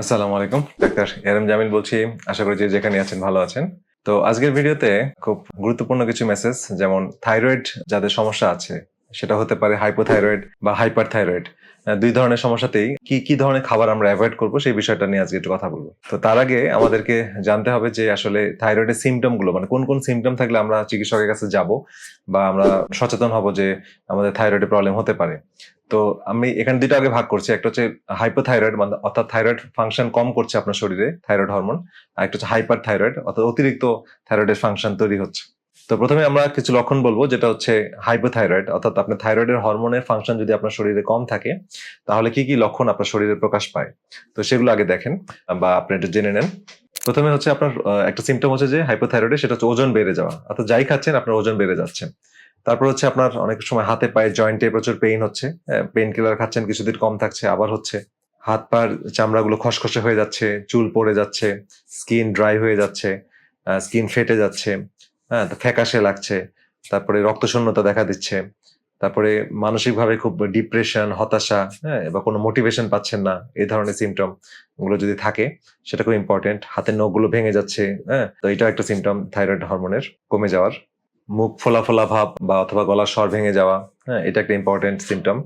আসসালামু আলাইকুম। ডাক্তার এরম জামিল বলছি। আশা করি যে যেখানে আছেন ভালো আছেন। তো আজকের ভিডিওতে খুব গুরুত্বপূর্ণ কিছু মেসেজ যেমন থাইরয়েড যাদের সমস্যা আছে, সেটা হতে পারে হাইপোথাইরয়েড বা হাইপার থাইরয়েড দুই ধরনের সমস্যাতেই কি কি ধরনের খাবার আমরা অ্যাভয়েড করব সেই বিষয়টা নিয়ে আজকে একটু কথা বলব। তো তার আগে আমাদেরকে জানতে হবে যে আসলে থাইরয়েডের সিমটমগুলো মানে কোন কোন সিমটম থাকলে আমরা চিকিৎসকের কাছে যাব বা আমরা সচেতন হব যে আমাদের থাইরয়েডের প্রবলেম হতে পারে। তো আমি এখানে দুটো আগে ভাগ করছি, একটা হচ্ছে হাইপোথাইরয়েড মানে অর্থাৎ থাইরয়েড ফাংশন কম করছে আপনার শরীরে থাইরয়েড হরমোন আর একটা হচ্ছে হাইপার থাইরয়েড অর্থাৎ অতিরিক্ত থাইরয়েডের ফাংশন তৈরি হচ্ছে। তো প্রথমে আমরা কিছু লক্ষণ বলব, যেটা হচ্ছে হাইপোথাইরয়েড অর্থাৎ আপনার থাইরয়েডের হরমোনের ফাংশন যদি আপনার শরীরে কম থাকে, তাহলে কি কি লক্ষণ আপনার শরীরে প্রকাশ পায়? তো সেগুলো আগে দেখেন বা আপনি একটু জেনে নেন। প্রথমে হচ্ছে আপনার একটা সিমটম হচ্ছে যে হাইপোথাইরয়েডে সেটা হচ্ছে ওজন বেড়ে যাওয়া, অর্থাৎ যাই খাচ্ছেন আপনার ওজন বেড়ে যাচ্ছে। তারপর হচ্ছে আপনার অনেক সময় হাতে পায়ে জয়েন্টে প্রচুর পেইন হচ্ছে পেইন কিলার খাচ্ছেন, কিছুদিন কম থাকছে, আবার হচ্ছে হাত পার চামড়াগুলো খসখসে হয়ে যাচ্ছে, চুল পড়ে যাচ্ছে স্কিন ড্রাই হয়ে যাচ্ছে স্কিন ফেটে যাচ্ছে। হ্যাঁ ফ্যাকাশে লাগছে, তারপরে রক্তশূন্যতা দেখা দিচ্ছে, তারপরে মানসিকভাবে খুব ডিপ্রেশন হতাশা হ্যাঁ বা কোনো মোটিভেশন পাচ্ছেন না, এই ধরনের সিমটমগুলো যদি থাকে, সেটা খুব ইম্পর্টেন্ট হাতের নখগুলো ভেঙে যাচ্ছে হ্যাঁ তো এটাও একটা সিমটম থাইরয়েড হরমোনের কমে যাওয়ার। মুখ ফোলা ফোলা ভাব বা অথবা গলার স্বর ভেঙে যাওয়া হ্যাঁ এটা একটা ইম্পর্টেন্ট সিমটম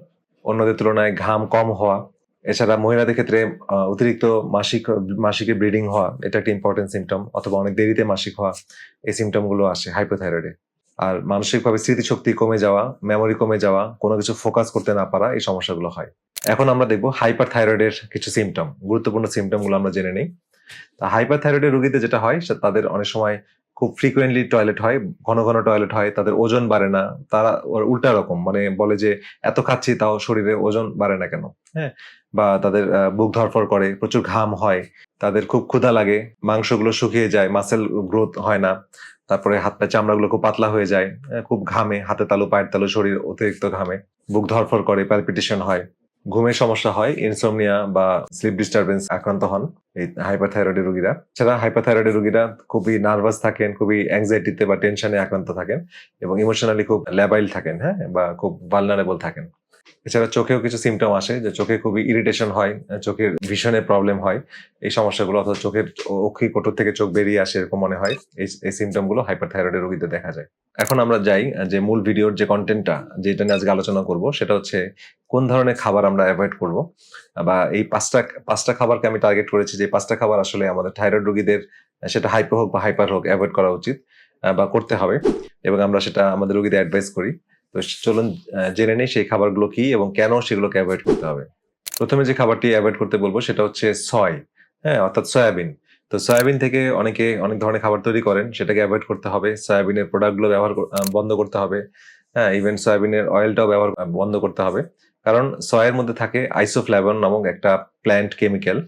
অন্যদের তুলনায় ঘাম কম হওয়া এছাড়া মহিলাদের ক্ষেত্রে অতিরিক্ত মাসিক মাসিকে ব্লিডিং হওয়া, এটা একটা ইম্পর্টেন্ট সিমটম অথবা অনেক দেরিতে মাসিক হওয়া, এই সিমটমগুলো আসে হাইপোথাইরয়েডে আর মানসিকভাবে স্মৃতিশক্তি কমে যাওয়া মেমোরি কমে যাওয়া, কোনো কিছু ফোকাস করতে না পারা, এই সমস্যাগুলো হয়। এখন আমরা দেখব হাইপার থাইরয়েডের কিছু সিমটম গুরুত্বপূর্ণ সিমটমগুলো আমরা জেনে নিই। হাইপার থাইরয়েডের রোগীতে যেটা হয় তাদের অনেক সময় খুব ফ্রিকুয়েন্টলি টয়লেট হয়, ঘন ঘন টয়লেট হয়, তাদের ওজন বাড়ে না, তারা উল্টা রকম। মানে বলে যে, এত খাচ্ছি তাও শরীরে ওজন বাড়ে না কেন? হ্যাঁ? বা তাদের বুক ধরফর করে, প্রচুর ঘাম হয়, তাদের খুব ক্ষুধা লাগে, মাংসগুলো শুকিয়ে যায় মাসেল গ্রোথ হয় না, তারপরে হাত পা চামড়াগুলো খুব পাতলা হয়ে যায় খুব ঘামে, হাতে তালু, পায়ের তালু, শরীর অতিরিক্ত ঘামে, বুক ধরফর করে প্যালপিটেশন হয়। ঘুমের সমস্যা হয় ইনসোমনিয়া বা স্লিপ ডিস্টারবেন্স আক্রান্ত হন এই হাইপারথাইরয়েডের রোগীরা। ছাড়া হাইপারথাইরয়েডের রোগীরা খুবই নার্ভাস থাকেন, খুবই অ্যাংজাইটিতে বা টেনশনে আক্রান্ত থাকেন এবং ইমোশনালি খুব ল্যাবাইল থাকেন হ্যাঁ? বা খুব ভালনারেবল থাকেন। এছাড়া চোখেও কিছু সিমটম আসে যে চোখে খুবই ইরিটেশন হয়, চোখের ভিশনের প্রবলেম হয়। এই সমস্যাগুলো অথবা চোখের অক্ষি কোটর থেকে চোখ বেরিয়ে আসে এরকম মনে হয়, এই এই সিমটমগুলো হাইপারথাইরয়েডের রোগীদের দেখা যায়। এখন আমরা যাই, যে মূল ভিডিওর যে কন্টেন্টটা যেটা নিয়ে আজকে আলোচনা করব, সেটা হচ্ছে কোন ধরনের খাবার আমরা অ্যাভয়েড করব। বা এই পাঁচটা পাঁচটা খাবারকে আমি টার্গেট করেছি যে পাঁচটা খাবার আসলে আমাদের থাইরয়েড রোগীদের, সেটা হাইপো হোক বা হাইপার হোক অ্যাভয়েড করা উচিত, বা করতে হবে। এবং আমরা সেটা আমাদের রোগীদের অ্যাডভাইস করি। তো চলুন জেনে নেই সেই খাবারগুলো কি এবং কেন সেগুলোকে অ্যাভয়েড করতে হবে। প্রথমে যে খাবারটি অ্যাভয়েড করতে বলব সেটা হচ্ছে সয় হ্যাঁ অর্থাৎ সয়াবিন। তো সয়াবিন থেকে অনেকে অনেক ধরনের খাবার তৈরি করেন, সেটাকে অ্যাভয়েড করতে হবে। সয়াবিনের প্রোডাক্টগুলো ব্যবহার বন্ধ করতে হবে। হ্যাঁ ইভেন সয়াবিনের অয়েলটাও ব্যবহার বন্ধ করতে হবে। কারণ সয়ের মধ্যে থাকে আইসোফ্ল্যাভন নামক একটা প্ল্যান্ট কেমিক্যাল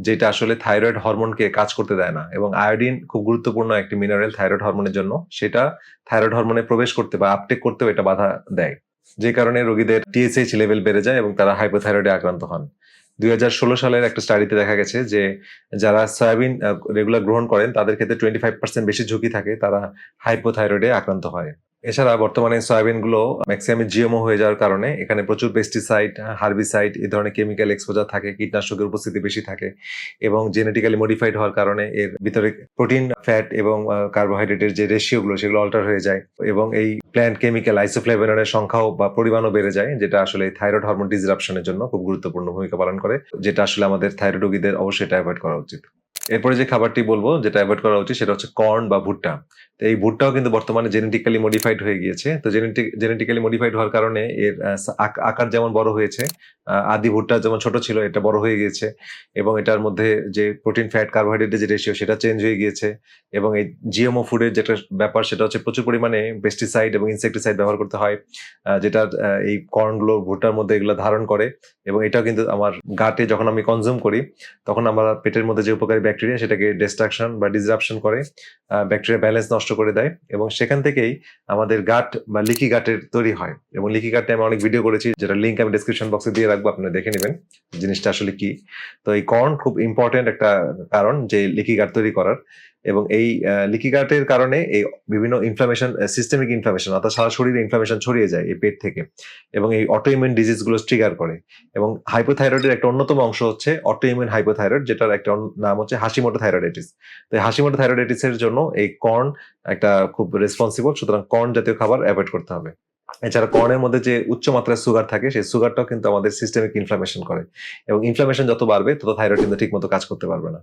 যেটা আসলে থাইরয়েড হরমোনকে কাজ করতে দেয় না এবং আয়োডিন খুব গুরুত্বপূর্ণ একটি মিনারেল থাইরয়েড হরমোনের জন্য। সেটা থাইরয়েড হরমোনে প্রবেশ করতে বা আপটেক করতেও এটা বাধা দেয়। যে কারণে রোগীদের টিএসএইচ লেভেল বেড়ে যায় এবং তারা হাইপোথাইরয়েডে আক্রান্ত হন। দুই হাজার ষোলো সালের একটা স্টাডিতে দেখা গেছে যে যারা সয়াবিন রেগুলার গ্রহণ করেন, তাদের ক্ষেত্রে টোয়েন্টি ফাইভ পার্সেন্ট বেশি ঝুঁকি থাকে, তারা হাইপোথাইরয়েডে আক্রান্ত হয়। এছাড়া বর্তমানে সয়াবিনগুলো ম্যাক্সিমাম জিএমও হয়ে যাওয়ার কারণে এখানে প্রচুর পেস্টিসাইড হার্বিসাইড এই ধরনের কেমিক্যাল এক্সপোজার থাকে, কীটনাশকের উপস্থিতি বেশি থাকে এবং জেনেটিক্যালি মডিফাইড হওয়ার কারণে এর ভিতরে প্রোটিন ফ্যাট এবং কার্বোহাইড্রেটের যে রেশিও গুলো সেগুলো অল্টার হয়ে যায় এবং এই প্ল্যান্ট কেমিক্যাল আইসোফ্লেভেনের সংখ্যাও বা পরিমাণও বেড়ে যায়, যেটা আসলে থাইরয়েড হরমোন ডিসরাপশনের জন্য খুব গুরুত্বপূর্ণ ভূমিকা পালন করে, যেটা আসলে আমাদের থাইরয়েড রোগীদের অবশ্যই এটা অ্যাভয়েড করা উচিত। এরপরে যে খাবারটি বলব, যেটা অ্যাভয়েড করা উচিত, সেটা হচ্ছে কর্ন বা ভুট্টা। তো এই ভুট্টাও কিন্তু বর্তমানে জেনেটিক্যালি মডিফাইড হয়ে গিয়েছে। তো জেনেটিক জেনেটিক্যালি মডিফাইড হওয়ার কারণে এর আকার যেমন বড় হয়েছে আদি ভুট্টা যেমন ছোট ছিল, এটা বড় হয়ে গিয়েছে এবং এটার মধ্যে যে প্রোটিন ফ্যাট কার্বোহাইড্রেটের যে রেশিও সেটা চেঞ্জ হয়ে গিয়েছে এবং এই জিএমও ফুডের যেটা ব্যাপার, সেটা হচ্ছে প্রচুর পরিমাণে পেস্টিসাইড এবং ইনসেকটিসাইড ব্যবহার করতে হয় যেটা এই কর্নগুলো ভুট্টার মধ্যে এগুলো ধারণ করে এবং এটাও কিন্তু আমার গাটে যখন আমি কনজিউম করি, তখন আমার পেটের মধ্যে যে উপকারী ব্যাকটেরিয়া সেটাকে ডিস্ট্রাকশন বা ডিসরাপশন করে ব্যাকটেরিয়া ব্যালেন্স নষ্ট করে দেয় এবং সেখান থেকেই আমাদের গাট বা লিকি গাটের তৈরি হয়। এবং লিকি গাটে আমি অনেক ভিডিও করেছি, যেটা লিঙ্ক আমি ডিসক্রিপশন বক্সে দিয়ে রাখব, আপনারা দেখে নেবেন জিনিসটা আসলে কি। তো এই কর্ন খুব ইম্পর্টেন্ট একটা কারণ যে লিকি গাট তৈরি করার। এবং এই লিকি গার্টের কারণে এই বিভিন্ন ইনফ্লামেশন সিস্টেমিক ইনফ্লামেশন অর্থাৎ সারা শরীরে ইনফ্লামেশন ছড়িয়ে যায় এই পেট থেকে এবং এই অটো ইমিউন ডিজিজগুলো ট্রিগার করে এবং হাইপোথাইরয়েডের একটা অন্যতম অংশ হচ্ছে অটো ইমিউন হাইপোথাইরয়েড যেটার একটা নাম হচ্ছে হাসিমোটো থাইরয়েডাইটিস তো হাসিমোটো থাইরয়েডাইটিস এর জন্য এই কর্ন একটা খুব রেসপন্সিবল সুতরাং কর্ন জাতীয় খাবার অ্যাভয়েড করতে হবে। এছাড়া কর্নের মধ্যে যে উচ্চ মাত্রায় সুগার থাকে, সেই সুগারটাও কিন্তু আমাদের সিস্টেমিক ইনফ্লামেশন করে এবং ইনফ্লামেশন যত বাড়বে, তত থাইরয়েড কিন্তু ঠিক মতো কাজ করতে পারবে না।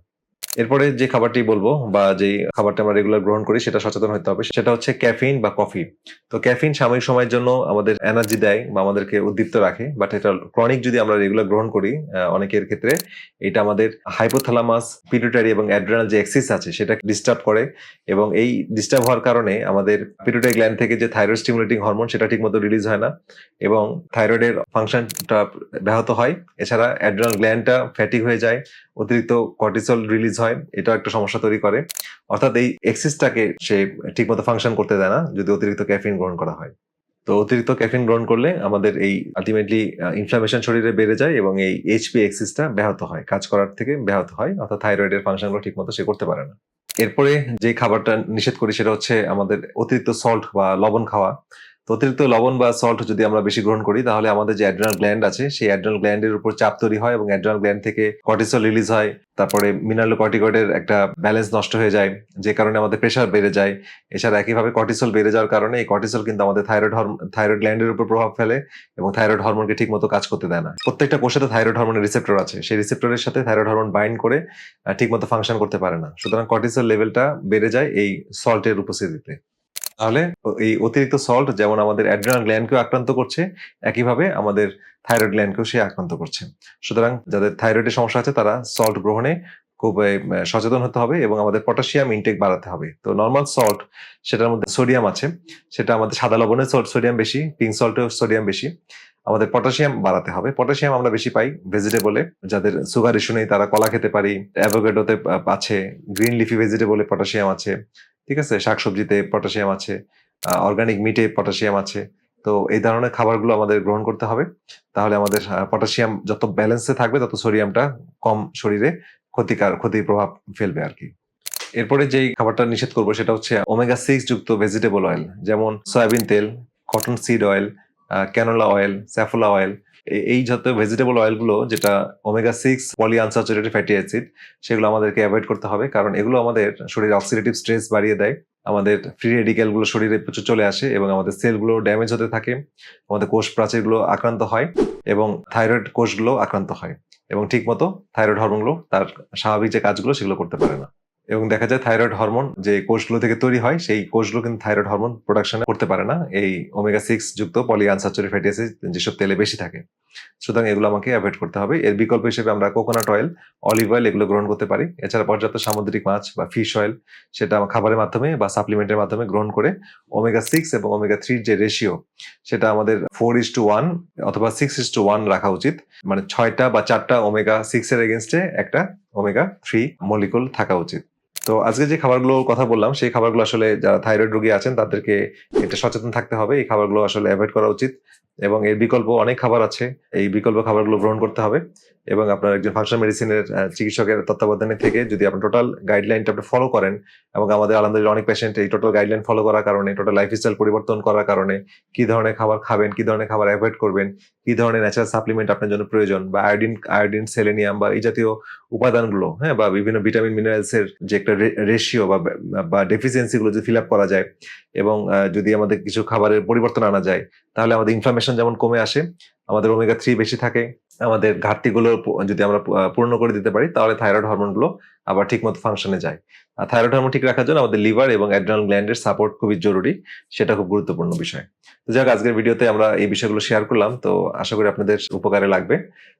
এরপরে যে খাবারটি বলব বা যে খাবারটা আমরা রেগুলার গ্রহণ করি, সেটা সচেতন হতে হবে, সেটা হচ্ছে ক্যাফিন বা কফি তো ক্যাফিন সাময়িক সময়ের জন্য আমাদের এনার্জি দেয় বা আমাদেরকে উদ্দীপ্ত রাখে বাট এটা ক্রনিক যদি আমরা রেগুলার গ্রহণ করি অনেকের ক্ষেত্রে এটা আমাদের হাইপোথ্যালামাস পিটুটারি এবং অ্যাড্রেনাল যে এক্সিস আছে সেটা ডিস্টার্ব করে এবং এই ডিস্টার্ব হওয়ার কারণে আমাদের পিটুটারি গ্ল্যান্ড থেকে যে থাইরয়েড স্টিমুলেটিং হরমোন সেটা ঠিকমতো রিলিজ হয় না এবং থাইরয়েডের ফাংশনটা ব্যাহত হয়। এছাড়া অ্যাড্রেনাল গ্ল্যান্ডটা ফ্যাটিক হয়ে যায়, অতিরিক্ত কর্টিসল রিলিজ হয়, এটাও একটা সমস্যা তৈরি করে। অর্থাৎ এই এক্সিসটাকে সে ঠিকমতো ফাংশন করতে দেয় না, যদি অতিরিক্ত ক্যাফিন গ্রহণ করা হয়। তো অতিরিক্ত ক্যাফিন গ্রহণ করলে আমাদের এই আলটিমেটলি ইনফ্লামেশন শরীরে বেড়ে যায় এবং এই এইচপি এক্সিসটা ব্যাহত হয়। কাজ করার থেকে ব্যাহত হয়, অর্থাৎ থাইরয়েডের ফাংশনগুলো ঠিকমতো সে করতে পারে না। এরপরে যে খাবারটা নিষেধ করি, সেটা হচ্ছে আমাদের অতিরিক্ত সল্ট বা লবণ খাওয়া। তো অতিরিক্ত লবণ বা সল্ট যদি আমরা বেশি গ্রহণ করি, তাহলে আমাদের যে অ্যাড্রেনাল গ্ল্যান্ড আছে, সেই অ্যাড্রেনাল গ্ল্যান্ডের উপর চাপ তৈরি হয় এবং অ্যাড্রেনাল গ্ল্যান্ড থেকে কর্টিসল রিলিজ হয়। তারপরে মিনারেল কর্টিকয়েডের একটা ব্যালেন্স নষ্ট হয়ে যায়, যে কারণে আমাদের প্রেশার বেড়ে যায়। এছাড়া একইভাবে কর্টিসল বেড়ে যাওয়ার কারণে এই কর্টিসল কিন্তু আমাদের থাইরয়েড হরমোন থাইরয়েড গ্ল্যান্ডের উপর প্রভাব ফেলে এবং থাইরয়েড হরমোনকে ঠিক মতো কাজ করতে দেয় না। প্রত্যেকটা কোষে থাইরয়েড হরমোনের রিসেপ্টর আছে। সেই রিসেপ্টরের সাথে থাইরয়েড হরমোন বাইন্ড করে ঠিক মতো ফাংশন করতে পারে না। সুতরাং কর্টিসল লেভেলটা বেড়ে যায় এই সল্টের উপস্থিতিতে। তাহলে এই অতিরিক্ত সল্ট যেমন আমাদের অ্যাড্রিনাল গ্ল্যান্ডকেও আক্রান্ত করছে, একইভাবে আমাদের থাইরয়েড গ্ল্যান্ডকেও সে আক্রান্ত করছে। সুতরাং যাদের থাইরয়েডের সমস্যা আছে, তারা সল্ট গ্রহণে খুব সচেতন হতে হবে এবং আমাদের পটাশিয়াম ইনটেক বাড়াতে হবে। তো নর্মাল সল্ট সেটার মধ্যে সোডিয়াম আছে, সেটা আমাদের সাদা লবণে সোডিয়াম বেশি পিঙ্ক সল্টেও সোডিয়াম বেশি। আমাদের পটাশিয়াম বাড়াতে হবে। পটাশিয়াম আমরা বেশি পাই ভেজিটেবলে যাদের সুগার ইস্যু নেই, তারা কলা খেতে পারি অ্যাভোকেডোতে আছে গ্রিন লিফি ভেজিটেবলে পটাশিয়াম আছে। ঠিক আছে? শাকসবজিতে পটাশিয়াম আছে অর্গানিক মিটে পটাশিয়াম আছে। তো এই ধরনের খাবারগুলো আমাদের গ্রহণ করতে হবে। তাহলে আমাদের পটাশিয়াম যত ব্যালেন্সে থাকবে, তত সোডিয়ামটা কম শরীরে ক্ষতিকার ক্ষতির প্রভাব ফেলবে আর কি এরপরে যেই খাবারটা নিষেধ করব, সেটা হচ্ছে ওমেগা সিক্স যুক্ত ভেজিটেবল অয়েল যেমন সয়াবিন তেল cotton seed oil canola oil Saffola oil এই যত ভেজিটেবল অয়েলগুলো যেটা omega six polyunsaturated fatty acid সেগুলো আমাদেরকে অ্যাভয়েড করতে হবে। কারণ এগুলো আমাদের শরীরে অক্সিডেটিভ স্ট্রেস বাড়িয়ে দেয়। আমাদের ফ্রি রেডিক্যালগুলো শরীরে প্রচুর চলে আসে এবং আমাদের সেলগুলো ড্যামেজ হতে থাকে, আমাদের কোষ প্রাচীরগুলো আক্রান্ত হয় এবং থাইরয়েড কোষগুলো আক্রান্ত হয় এবং ঠিকমতো থাইরয়েড হরমোনগুলো তার স্বাভাবিক যে কাজগুলো সেগুলো করতে পারে না। এবং দেখা যায় থাইরয়েড হরমোন যে কোষগুলো থেকে তৈরি হয়, সেই কোষগুলো কিন্তু থাইরয়েড হরমোন প্রোডাকশন করতে পারে না। এই ওমেগা সিক্স যুক্ত পলি আনস্যাচুরেটেড ফ্যাটি অ্যাসিড যেসব তেলে বেশি থাকে। সুতরাং এগুলো আমাকে অ্যাভয়েড করতে হবে। এর বিকল্প হিসেবে আমরা কোকোনাট অয়েল অলিভ অয়েল এগুলো গ্রহণ করতে পারি। এছাড়া পর্যাপ্ত সামুদ্রিক মাছ বা ফিশ অয়েল সেটা আমার খাবারের মাধ্যমে বা সাপ্লিমেন্টের মাধ্যমে গ্রহণ করে ওমেগা সিক্স এবং ওমেগা থ্রির যে রেশিও সেটা আমাদের ফোর ইস টু ওয়ান অথবা সিক্স ইস টু ওয়ান রাখা উচিত। মানে ছয়টা বা চারটা ওমেগা সিক্স এর এগেনস্টে একটা ওমেগা থ্রি মলিকুল থাকা উচিত। তো আজকে যে খাবারগুলোর কথা বললাম, সেই খাবারগুলো আসলে যারা থাইরয়েড রোগী আছেন, তাদেরকে এটা সচেতন থাকতে হবে। এই খাবারগুলো আসলে অ্যাভয়েড করা উচিত এবং এর বিকল্প অনেক খাবার আছে। এই বিকল্প খাবারগুলো গ্রহণ করতে হবে এবং আপনার একজন ফাংশন মেডিসিনের চিকিৎসকের তত্ত্বাবধানে থেকে যদি আপনি টোটাল গাইডলাইনটা আপনি ফলো করেন এবং আমাদের আলহামদুলিল্লাহ অনেক পেশেন্ট এই টোটাল গাইডলাইন ফলো করার কারণে টোটাল লাইফস্টাইল পরিবর্তন করার কারণে, কি ধরনের খাবার খাবেন, কি ধরনের খাবার অ্যাভয়েড করবেন, কি ধরনের ন্যাচারাল সাপ্লিমেন্ট আপনার জন্য প্রয়োজন বা আয়োডিন আয়োডিন সেলেনিয়াম বা এই জাতীয় উপাদানগুলো হ্যাঁ বা বিভিন্ন ভিটামিন মিনারেলসের যে একটা রেশিও বা বা ডেফিসিয়েন্সি গুলো যদি ফিল আপ করা যায় এবং যদি আমাদের কিছু খাবারের পরিবর্তন আনা যায়, তাহলে আমাদের ইনফ্লামেশন যেমন কমে আসে, আমাদের ওমেগা থ্রি বেশি থাকে আমাদের ঘাটতিগুলো যদি আমরা পূর্ণ করে দিতে পারি, তাহলে থাইরয়েড হরমোনগুলো আবার ঠিকমতো ফাংশনে যায়। আর থাইরয়েড হরমোন ঠিক রাখার জন্য আমাদের লিভার এবং অ্যাড্রেনাল গ্ল্যান্ডের সাপোর্ট খুবই জরুরি, সেটা খুব গুরুত্বপূর্ণ বিষয়। তো যাক আজকের ভিডিওতে আমরা এই বিষয়গুলো শেয়ার করলাম, তো আশা করি আপনাদের উপকারে লাগবে।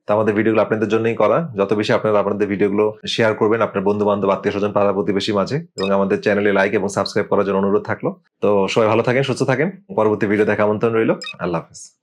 তো আমাদের ভিডিওগুলো আপনাদের জন্যই করা। যত বেশি আপনারা আপনাদের ভিডিওগুলো শেয়ার করবেন, আপনার বন্ধু বান্ধব আত্মীয় স্বজন পাড়া প্রতিবেশী মাঝে এবং আমাদের চ্যানেলে লাইক এবং সাবস্ক্রাইব করার জন্য অনুরোধ থাকল। তো সবাই ভালো থাকেন, সুস্থ থাকেন। পরবর্তী ভিডিও দেখা আমন্ত্রণ রইল। আল্লাহ হাফেজ।